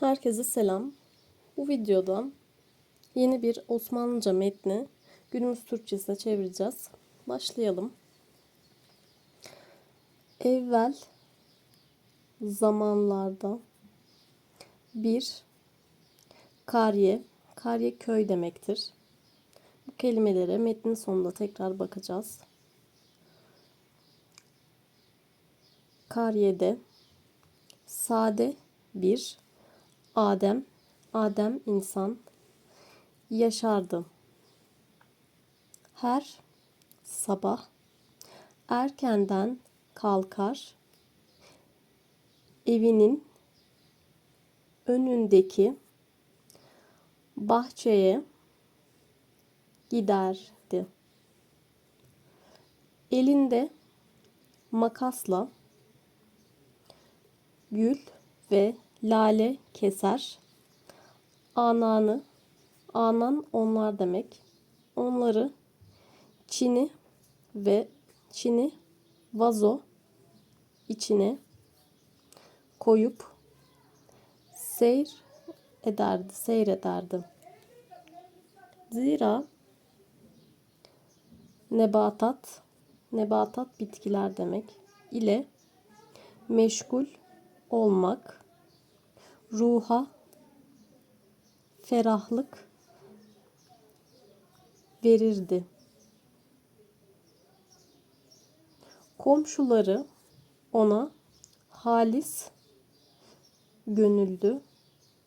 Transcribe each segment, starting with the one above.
Herkese selam. Bu videoda yeni bir Osmanlıca metni günümüz Türkçesine çevireceğiz. Başlayalım. Evvel zamanlarda bir kariye, kariye köy demektir. Bu kelimelere metnin sonunda tekrar bakacağız. Kariye'de sade bir Adem, Adem insan yaşardı. Her sabah erkenden kalkar, evinin önündeki bahçeye giderdi. Elinde makasla gül ve lale keser. Ananı, anan onlar demek. Onları çini ve çini vazo içine koyup seyir ederdi, seyrederdi. Zira nebatat, nebatat bitkiler demek ile meşgul olmak ruha ferahlık verirdi. Komşuları ona halis gönüllü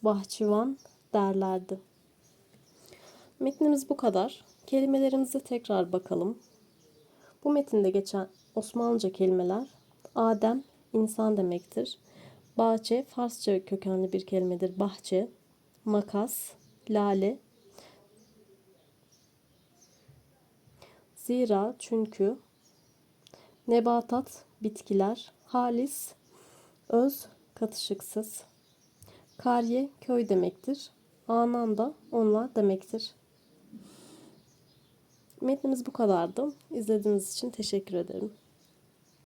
bahçıvan derlerdi. Metnimiz bu kadar. Kelimelerimize tekrar bakalım. Bu metinde geçen Osmanlıca kelimeler Adem insan demektir. Bahçe Farsça kökenli bir kelimedir. Bahçe, makas, lale. Zira çünkü nebatat bitkiler halis, öz katışıksız. Kariye köy demektir. Anan da onlar demektir. Metnimiz bu kadardı. İzlediğiniz için teşekkür ederim.